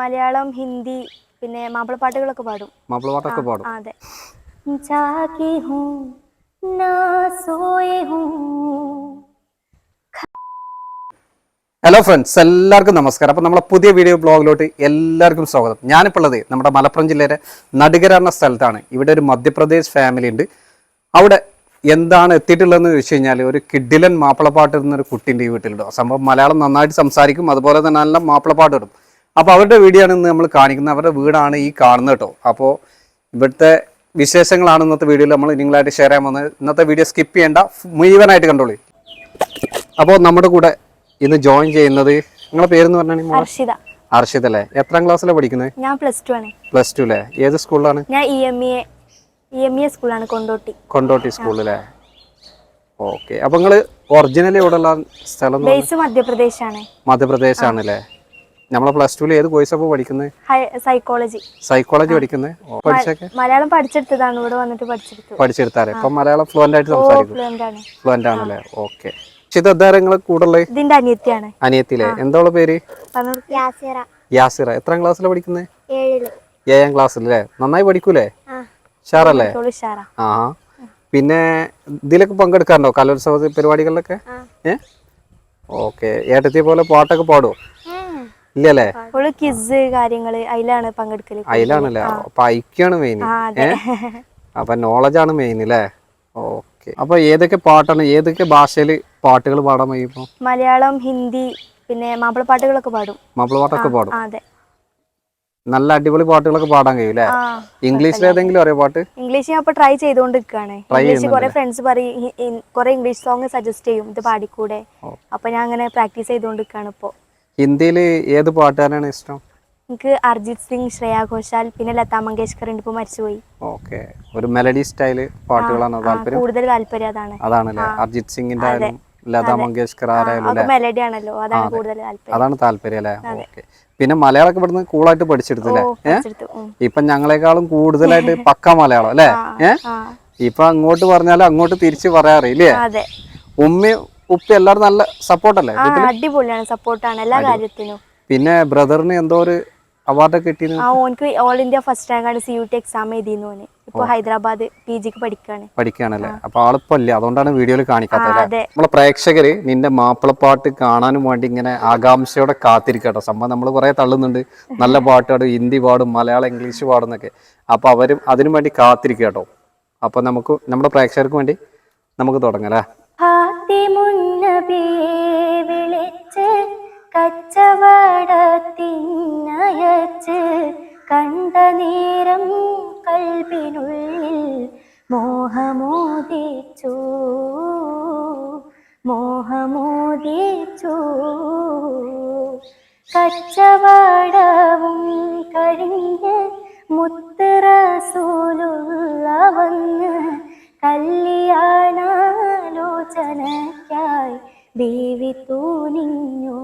മലയാളം ഹിന്ദി പിന്നെ മാപ്പിളപ്പാട്ടുകളൊക്കെ പാടും. മാപ്പിളപ്പാട്ടൊക്കെ പാടും. അതെ. ജാഗി ഹൂം നാ സോയേ ഹൂം ഹലോ ഫ്രണ്ട്സ് എല്ലാവർക്കും നമസ്കാരം. അപ്പോൾ നമ്മളെ പുതിയ വീഡിയോ ബ്ലോഗിലോട്ട് എല്ലാവർക്കും സ്വാഗതം. ഞാനിപ്പോൾ ഉള്ളത് നമ്മുടെ മലപ്പുറം ജില്ലയിലെ നടുകര എന്ന സ്ഥലത്താണ്. ഇവിടെ ഒരു മധ്യപ്രദേശ് ഫാമിലി ഉണ്ട്. അവിടെ എന്താണ് എത്തിയിട്ടുള്ളതെന്ന് ചോദിച്ചു കഴിഞ്ഞാൽ ഒരു കിഡിലൻ മാപ്പിളപ്പാട്ട് എന്നൊരു കുട്ടീന്റെ ഈ വീട്ടിലുണ്ടോ. സംഭവം മലയാളം നന്നായിട്ട് സംസാരിക്കും. അതുപോലെ തന്നെ നല്ല മാപ്പിളപ്പാട്ട് ഇടും അപ്പോൾ അവരുടെ വീഡിയോ ആണ് ഇന്ന് നമ്മൾ കാണിക്കുന്നത്. അവരുടെ വീടാണ് ഈ കാണുന്നത് കേട്ടോ. അപ്പോൾ ഇവിടുത്തെ വിശേഷങ്ങളാണ് ഇന്നത്തെ വീഡിയോയിൽ നമ്മൾ നിങ്ങളായിട്ട് ഷെയർ ചെയ്യാൻ പോകുന്നത്. ഇന്നത്തെ വീഡിയോ സ്കിപ്പ് ചെയ്യേണ്ട. മുഴുവനായിട്ട് കണ്ടോളൂ. അപ്പോൾ നമ്മുടെ കൂടെ ഇന്ന് ജോയിൻ ചെയ്യുന്നത് നിങ്ങളെ പേരെന്ന് പറഞ്ഞാൽ അർഷിത അല്ലേ? എത്രാം ക്ലാസ്സിലാണ് പഠിക്കുന്നത് ഞാൻ പ്ലസ് ടു ആണ്. പ്ലസ് ടു അല്ലേ ഏത് സ്കൂളിലാണ് ഞാൻ E M E E M E സ്കൂളാണ് കൊണ്ടോട്ടി. കൊണ്ടോട്ടി സ്കൂളിലല്ലേ ഓക്കെ അപ്പൊ നിങ്ങൾ ഒറിജിനലി ഉള്ള സ്ഥലം മധ്യപ്രദേശ് ആണ് മധ്യപ്രദേശാണ്. മധ്യപ്രദേശ് ആണല്ലേ നമ്മളെ പ്ലസ് ടുവിൽ ഏത് കോഴ്സ് അപ്പോൾ പഠിക്കുന്നത് സൈക്കോളജി സൈക്കോളജി പഠിക്കുന്നത് പഠിച്ചൊക്കെ മലയാളം പഠിച്ചെടുത്തതാണ്. ഇവിടെ വന്നിട്ട് പഠിച്ചെടുത്തു. പഠിച്ചെടുത്താറ് ഇപ്പൊ മലയാളം ഫ്ലുവന്റ് ആയിട്ട് സംസാരിക്കും. ഫ്ലുവന്റ് ആണല്ലേ? ഓക്കെ പക്ഷെ ഇത് എന്താ നിങ്ങളെ കൂടെ ഉള്ളത് ഇതിന്റെ അനിയത്തിയാണ്. അനിയത്തിലെ എന്താ പേര്. യാസിറ. എത്രാം ക്ലാസ്സിലാണ് പഠിക്കുന്നത് ഏഴാം ക്ലാസ്സിലല്ലേ നന്നായി പഠിക്കൂലേ? ആ. ഷാറല്ലേ ആ പിന്നെ ഇതിലൊക്കെ പങ്കെടുക്കാറുണ്ടോ? കലോത്സവ പരിപാടികളിലൊക്കെ? ഏ? ഓക്കെ. ഏട്ടത്തിയെ പോലെ പാട്ടൊക്കെ പാടുവോ? ഇല്ലല്ലേ? അവൾ കിസ് കാര്യങ്ങൾ അതിലാണ് പങ്കെടുക്കൽ. അതിലാണല്ലേ അപ്പൊ ഐക്യാണ് മെയിൻ അപ്പൊ നോളജ് ആണ് മെയിൻ അല്ലേ ഓക്കെ. അപ്പൊ ഏതൊക്കെ പാട്ടാണ് ഏതൊക്കെ ഭാഷയിൽ പാട്ടുകൾ പാടാൻ കഴിയുമ്പോ? മലയാളം ഹിന്ദി പിന്നെ മാപ്പിളപ്പാട്ടുകളൊക്കെ പാടും. മാപ്പിള പാട്ടൊക്കെ പാടും? അതെ. നല്ല അടിപൊളി പാട്ടുകളൊക്കെ പാടാൻ കഴിയും അല്ലേ ഇംഗ്ലീഷിൽ ഏതെങ്കിലും അറിയോ പാട്ട്? ഇംഗ്ലീഷ് ഞാൻ ഇപ്പൊ ട്രൈ ചെയ്തുകൊണ്ട് നിൽക്കുകയാണ് ഇംഗ്ലീഷ് കുറെ ഫ്രണ്ട്സ് പറയും കുറെ ഇംഗ്ലീഷ് സോങ് സജസ്റ്റ് ചെയ്യും ഇത് പാടിക്കൂടെ. അപ്പൊ ഞാൻ അങ്ങനെ പ്രാക്ടീസ് ചെയ്തുകൊണ്ട് നിൽക്കുകയാണ് ഇപ്പോ. ഹിന്ദിയിൽ ഏത് പാട്ടുകാരാണ് ഇഷ്ടം? എനിക്ക് അർജിത് സിംഗ് ശ്രേയ ഘോഷാൽ പിന്നെ ലതാ മങ്കേഷ്കർ ഇപ്പൊ മരിച്ചുപോയി. ഓക്കെ. ഒരു മെലഡി സ്റ്റൈൽ പാട്ടുകളാണ് താല്പര്യം? കൂടുതൽ താല്പര്യം അതാണ്. അതാണല്ലേ? അർജിത് സിംഗിന്റെ ആയാലും ലതാ മങ്കേഷ്കർ ആരായാലും മെലഡി ആണല്ലോ. അതാണ് കൂടുതൽ താല്പര്യം. അതാണ് താല്പര്യം അല്ലേ? ഓക്കെ. പിന്നെ മലയാളമൊക്കെ ഇവിടുന്ന് കൂളായിട്ട് പഠിച്ചെടുത്തില്ലേ. ഇപ്പൊ ഞങ്ങളെക്കാളും കൂടുതലായിട്ട് പക്ക മലയാളം അല്ലേ? ഇപ്പൊ അങ്ങോട്ട് പറഞ്ഞാലും അങ്ങോട്ട് തിരിച്ച് പറയാറില്ലേ? ഉമ്മ ഉപ്പ എല്ലാവരും നല്ല സപ്പോർട്ടല്ലേ ആ അടിപൊളിയാണ് സപ്പോർട്ടാണ് എല്ലാ കാര്യത്തിനും. പിന്നെ ബ്രദറിന് എന്തോ ഒരു അവാർഡ് കിട്ടിയെന്ന് ആ ഓനക്ക് ഓൾ ഇന്ത്യ ഫസ്റ്റ് റാങ്ക് ആണ് സി യു ടി എക്സാം എഴുതിയിരുന്നു ഓന്. ഇപ്പൊ ഹൈദരാബാദ് പി ജിക്ക് പഠിക്കാണ്. പഠിക്കുകയാണല്ലേ അപ്പൊ ആളിപ്പോ ഇല്ല അതുകൊണ്ടാണ് വീഡിയോയിൽ കാണിക്കാത്തത് അല്ലേ? നമ്മളെ പ്രേക്ഷകര് നിന്റെ മാപ്പിളപ്പാട്ട് കാണാനും വേണ്ടി ഇങ്ങനെ ആകാംക്ഷയോടെ കാത്തിരിക്കട്ടോ. സംഭവം നമ്മൾ കുറെ തള്ളുന്നുണ്ട്. നല്ല പാട്ട് പാടും ഹിന്ദി പാടും മലയാളം ഇംഗ്ലീഷ് പാടുന്നൊക്കെ. അപ്പൊ അവരും അതിനു വേണ്ടി കാത്തിരിക്കട്ടോ. കേട്ടോ അപ്പൊ നമുക്ക് നമ്മുടെ പ്രേക്ഷകർക്ക് വേണ്ടി നമുക്ക് തുടങ്ങാം ഫാത്തിമുന്നബിയെ വിളിച്ച് കച്ചവടത്തിനയച്ച് കണ്ട നേരം കൽബിനുള്ളിൽ മോഹമോദിച്ചു. മോഹമോദിച്ചു. കച്ചവടവും കഴിഞ്ഞ് മുത്തറസൂലുള്ള വന്ന് കല്യാണാലോചനയ്ക്കായി ബീവി തൂനിഞ്ഞു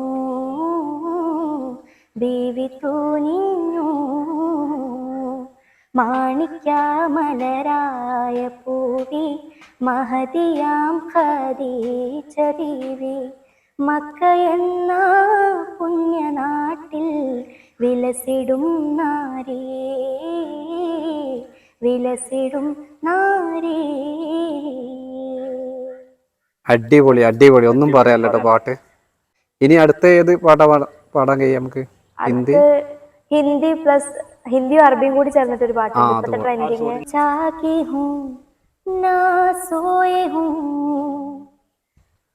ദേവി തൂനിഞ്ഞു മാണിക്യമലരായ പൂവി മഹതിയാം ഖദീജ ദേവി. മക്ക എന്ന പുണ്യനാട്ടിൽ വിലസിടും നാരേ വിലസിടും നാരേ. അടിപൊളി അടിപൊളി ഒന്നും പറയാല്ല കേട്ടോ പാട്ട് ഇനി അടുത്ത ഏത് പാട്ടാ പാടാ- പാടാൻ കഴിയും നമുക്ക് ഹിന്ദി ഇത് ഹിന്ദി പ്ലസ് ഹിന്ദിയും അറബിയും കൂടി ചേർന്നിട്ട് ഒരു പാട്ടുണ്ട് ഇപ്പോഴത്തെ ട്രെൻഡിങ് ജാഗി ഹൂം നാ സോയെ ഹൂം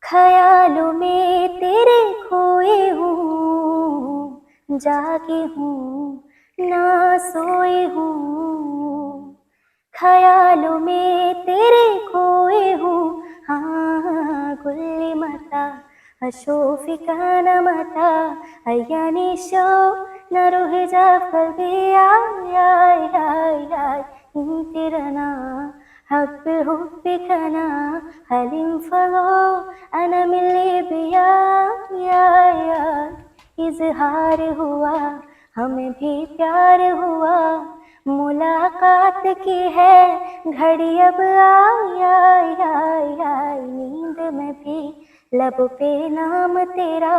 ഖയാലോं में तेरे खोए हूँ जागी हूँ ना सोए हूँ ഖയാലു മേ कुलिमता अशोफिका नमता अयनीशो नरुह जाफिया इंतिरना हक हुफिकना हलिम फलो अनमिलिबिया इजहार हुआ, हमें भी प्यार हुआ। मुलाकात की है घड़ी अब आई आई आई आई नींद में भी लब पे नाम तेरा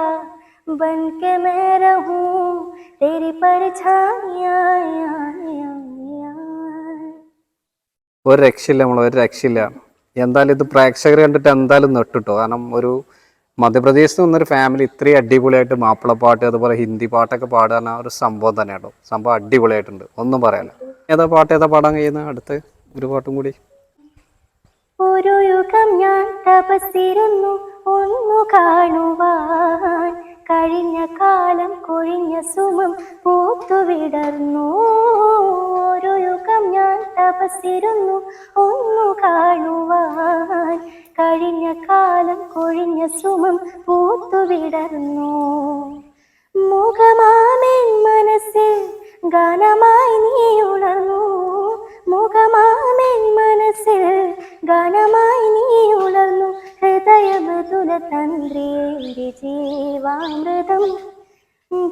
बन के मैं रहूं तेरी परछाइयां ഒരു രക്ഷയില്ല നമ്മൾ ഒരു രക്ഷയില്ല എന്തായാലും ഇത് പ്രേക്ഷകർ കണ്ടിട്ട് എന്തായാലും നെട്ടിട്ടോ കാരണം ഒരു മധ്യപ്രദേശിൽ നിന്നൊരു ഫാമിലി ഇത്രയും അടിപൊളിയായിട്ട് മാപ്പിളപ്പാട്ട് അതുപോലെ ഹിന്ദി പാട്ടൊക്കെ പാടാൻ ആ ഒരു സംഭവം തന്നെ കേട്ടോ സംഭവം അടിപൊളിയായിട്ടുണ്ട്. ഒന്നും പറയാനില്ല ഏതാ പാട്ട് ഏതാ പാടാൻ കഴിയുന്ന? അടുത്ത് ഒരു പാട്ടും കൂടി. ഒരു യുഗം ഞാൻ തപസ്സിരുന്നു ഒന്നു കാണുവാൻ. കഴിഞ്ഞ കാലം കൊഴിഞ്ഞ സുമം പൂത്തുവിടർന്നു തപസ്സിരുന്നു ഒന്നു കാണുവാൻ കഴിഞ്ഞ കാലം കൊഴിഞ്ഞ സുമം പൂത്തുവിടർന്നു മുഖമാമേൻ മനസ്സിൽ ഗാനമായി നീ ഉണർന്നു മുഖമാമേൻ മനസ്സിൽ ഗാനമായി നീ ഉണർന്നു ഹൃദയമൃദുല തന്ത്രേരി ജീവാമൃതം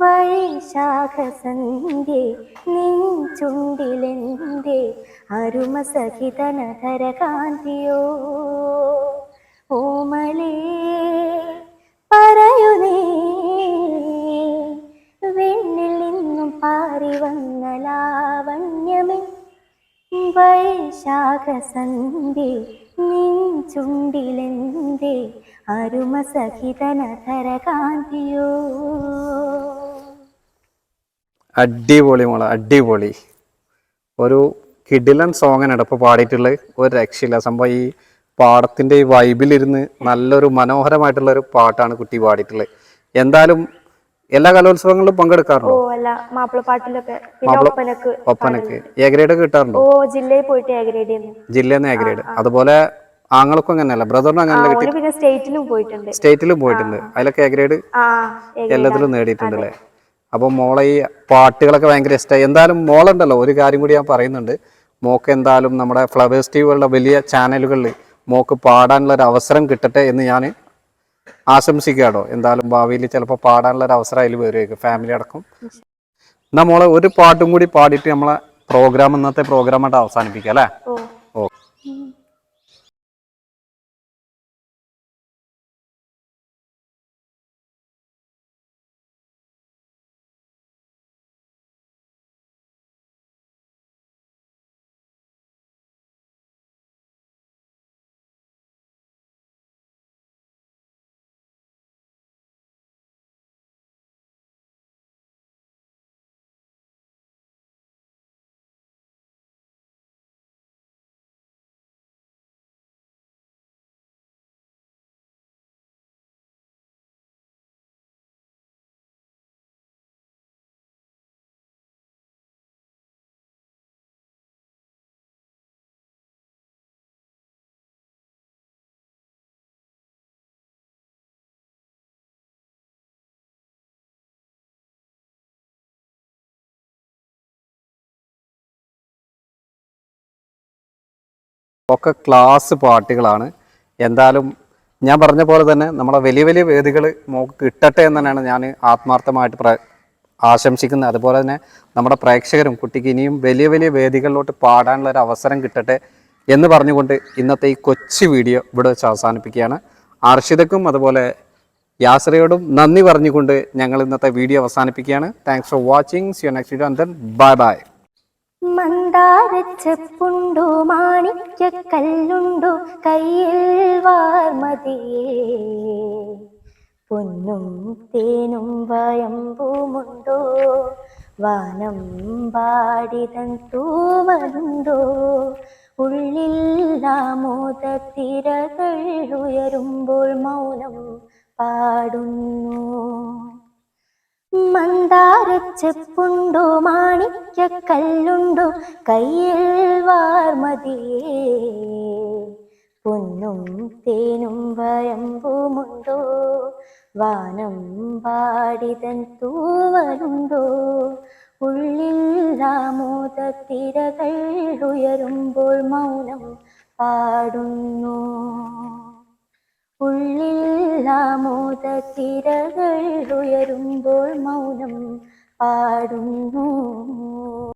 വൈശാഖസന്ധ്യേ നിൻ ചുണ്ടിലെന്തേ അരുമ സഹിതനധര കാന്തിയോ ഓമലേ പറയൂ നീ വെണ്ണിൽ നിന്നും പാറി വന്ന ലാവണ്യമേ അടിപൊളി മോളെ അടിപൊളി. ഒരു കിഡിലൻ സോങ്ങാണ് ഇപ്പോൾ പാടിയിട്ടുള്ളത്. ഒരു രക്ഷയില്ല. സംഭവം ഈ പാടത്തിന്റെ ഈ വൈബിലിരുന്ന് നല്ലൊരു മനോഹരമായിട്ടുള്ള ഒരു പാട്ടാണ് കുട്ടി പാടിയിട്ടുള്ളത്. എന്തായാലും എല്ലാ കലോത്സവങ്ങളിലും പങ്കെടുക്കാറുണ്ടോ? ഒപ്പനക്ക് എ ഗ്രേഡ് കിട്ടാറുണ്ടോ? ജില്ലയിൽ നിന്ന് എ ഗ്രേഡ് അതുപോലെ ആങ്ങൾക്കും അങ്ങനെയല്ല. ബ്രദറിനും അങ്ങനെ കിട്ടി. ഓന് പിന്നെ സ്റ്റേറ്റിലും പോയിട്ടുണ്ട്. സ്റ്റേറ്റിലും പോയിട്ടുണ്ട്. അതിലൊക്കെ എ ഗ്രേഡ് ആ നേടിയിട്ടുണ്ട് അല്ലേ? നേടിയിട്ടുണ്ടല്ലേ അപ്പൊ മോളെ ഈ പാട്ടുകളൊക്കെ ഭയങ്കര ഇഷ്ടമായി എന്തായാലും മോളുണ്ടല്ലോ ഒരു കാര്യം കൂടി ഞാൻ പറയുന്നുണ്ട്. മോക്ക് എന്തായാലും നമ്മുടെ ഫ്ലവേഴ്സ് ടി പോലുള്ള വലിയ ചാനലുകളിൽ മോക്ക് പാടാനുള്ള ഒരു അവസരം കിട്ടട്ടെ എന്ന് ഞാൻ ആശംസിക്കാടോ എന്തായാലും ഭാവിയിൽ ചിലപ്പോൾ പാടാനുള്ള ഒരു അവസരം അതിൽ വരുമായിരിക്കും ഫാമിലി അടക്കം. നമ്മളെ മോളെ ഒരു പാട്ടും കൂടി പാടിയിട്ട് നമ്മളെ പ്രോഗ്രാം ഇന്നത്തെ പ്രോഗ്രാമായിട്ട് അവസാനിപ്പിക്കാം അല്ലേ? ഒക്കെ ക്ലാസ് പാട്ടുകളാണ്. എന്തായാലും ഞാൻ പറഞ്ഞ പോലെ തന്നെ നമ്മളെ വലിയ വലിയ വേദികൾ നമുക്ക് കിട്ടട്ടെ എന്ന് തന്നെയാണ് ഞാൻ ആത്മാർത്ഥമായിട്ട് പ്ര ആശംസിക്കുന്നത്. അതുപോലെ തന്നെ നമ്മുടെ പ്രേക്ഷകരും കുട്ടിക്ക് ഇനിയും വലിയ വലിയ വേദികളിലോട്ട് പാടാനുള്ള ഒരു അവസരം കിട്ടട്ടെ എന്ന് പറഞ്ഞുകൊണ്ട് ഇന്നത്തെ ഈ കൊച്ചു വീഡിയോ ഇവിടെ വെച്ച് അവസാനിപ്പിക്കുകയാണ്. അർഷിതക്കും അതുപോലെ യാസ്രയോടും നന്ദി പറഞ്ഞുകൊണ്ട് ഞങ്ങൾ ഇന്നത്തെ വീഡിയോ അവസാനിപ്പിക്കുകയാണ്. Thanks for watching see you next video and then bye bye മന്ദാരച്ചെപ്പുണ്ടോ? മാണിക്യക്കല്ലുണ്ടോ? കയ്യിൽ വാർമതിയേ. പൊന്നും തേനും വയമ്പുമുണ്ടോ? വാനം പാടിതൻ തൂവലുണ്ടോ? ഉള്ളിൽ ആമോദത്തിരകൾ ഉയരുമ്പോൾ മൗനം പാടുന്നു. മന്ദാരച്ചെപ്പുണ്ടോ? മാണിക്യക്കല്ലുണ്ടോ? കയ്യിൽ വാർമതിയേ. പൊന്നും തേനും വയമ്പുമുണ്ടോ വാനം പാടിതൻ തൂവലുണ്ടോ? ഉള്ളിൽ തിരകൾ ഉയരുമ്പോൾ മൗനം പാടുന്നു. ഉള്ളിൽ ആമോദത്തിരകൾ ഉയരുമ്പോൾ മൗനം പാടുന്നു.